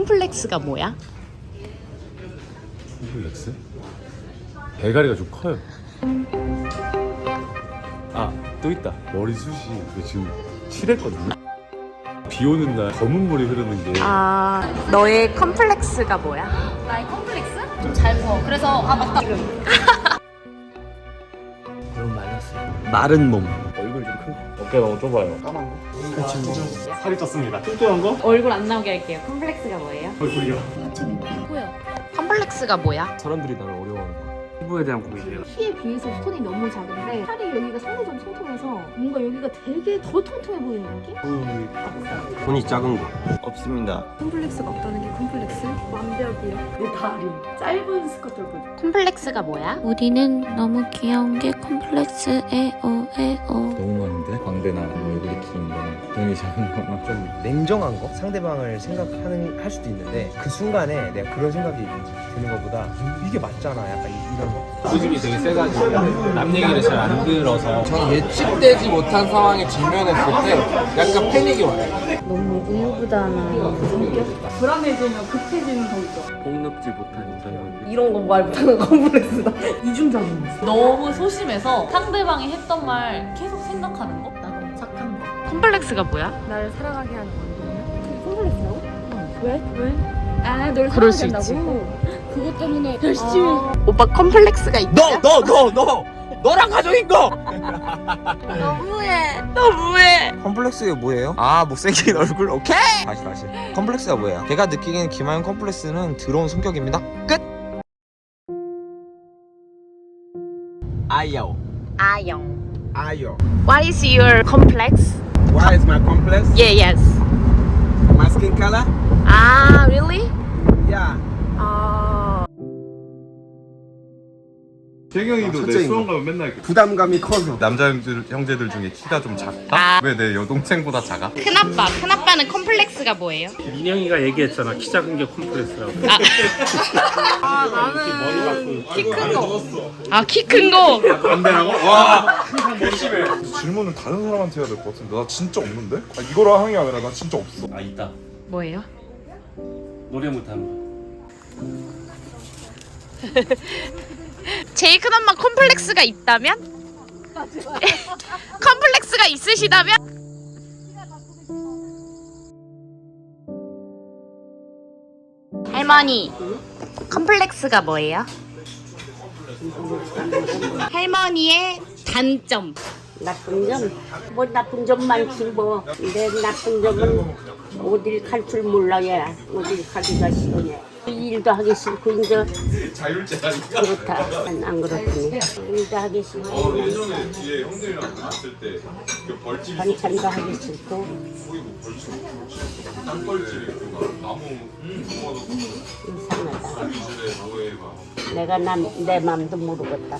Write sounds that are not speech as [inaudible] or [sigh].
콤플렉스가 뭐야? 콤플렉스? 대가리가 좀 커요. 아, 또 있다. 머리숱이 이거 지금 칠했거든요. 비 오는 날 검은 물이 흐르는 게 아 너의 컴플렉스가 뭐야? 나의 컴플렉스? 좀 잘 부어. 그래서 아 맞다. 지금 너무 말랐어요. 마른 몸. 좀. 어깨가 너무 좁아요. 까만 거? 살이 쪘습니다. 뚱뚱한 거? 얼굴 안 나오게 할게요. 컴플렉스가 뭐예요? 얼굴이요. 뭐야? 컴플렉스가 뭐야? 사람들이 나를 어려워하는 거. 피부에 대한 고민이에요. 키에 비해서 톤이 너무 작은데 팔이 여기가 상대적으로 통통해서 뭔가 여기가 되게 더 통통해 보이는 느낌? 손이 작은 거. 없습니다. 콤플렉스가 없다는 게 콤플렉스? 완벽이야. 내 다리. 짧은 스커트 입고 콤플렉스가 뭐야? 우리는 너무 귀여운 게 콤플렉스에오 에오 너무 많은 데? 광대나 뭐 얼굴이 긴 거나 눈이 작은 거나 좀 냉정한 거 상대방을 생각하는 할 수도 있는데 그 순간에 내가 그런 생각이 드는 것보다 이게 맞잖아 약간 이- 이런 거 수줍이 되게 세가지고 남 얘기를 잘 안 들어서 저는 예측되지 못한 상황에 직면했을 때 약간 패닉이 와요. 너무 우유부단한 성격? 불안해지면 급해지는 성격. 폭넓지 못한 이상형. 이런 거 말 못하는 콤플렉스다. 이중적인 거. 너무 소심해서 상대방이 했던 말 계속 생각하는 거? 콤플렉스가 뭐야? 나를 살아가게 하는 원동력? 콤플렉스라고? 응. 왜? 왜? 아, 널 그럴 수? 있지. 그것 때문에 열심히 오빠 컴플렉스가 있다? 너, 너, 너, 너! 너랑 가족인 거! 너무해. 너무해. 컴플렉스가 뭐예요? 아 못생긴 얼굴 오케이 다시 다시 컴플렉스가 뭐예요? 제가 느끼기엔 김하연 컴플렉스는 더러운 성격입니다 끝 아요. 아영. 아요. What is your complex? Yeah, yes. My skin color? Ah, really? 재경이도 내 첫째인 수원 가면 맨날 그 부담감이 커서. 남자 형제들, 형제들 중에 키가 좀 작다? 아. 왜내 여동생보다 작아? 큰아빠. 큰아빠는 컴플렉스가 뭐예요? 민영이가 얘기했잖아. 키 작은 게 콤플렉스라고. 아, 나는 키 큰 거. 아, 키 큰 거. 반대라고? 와! 질문을 다른 사람한테 해야 될 것 같은데 나 진짜 없는데? 아, 이거라 하는 게 아니라 나 진짜 없어 아, 있다. 뭐예요? 노래 못하는 거. [laughs] 큰 엄마 콤플렉스가 있다면? 컴플렉스가 있으시다면? 할머니, 컴플렉스가 뭐예요? 할머니의 단점. 나쁜 점? 뭐 나쁜 점 많지 뭐. 내 나쁜 점은 어딜 갈 줄 몰라야 어딜 가기가 싫으 냐. 일도 하기 싫고 이제 자율제라니까? 그렇다. 난안 그렇더니 일도 하기 싫고 예전에 뒤에 형들이랑 갔을 때 그 벌집 반찬도 하기 싫고 그 나무 구워놓고 이상하다. 집에 뭐에 막 내가 남, 내 맘도 모르겠다.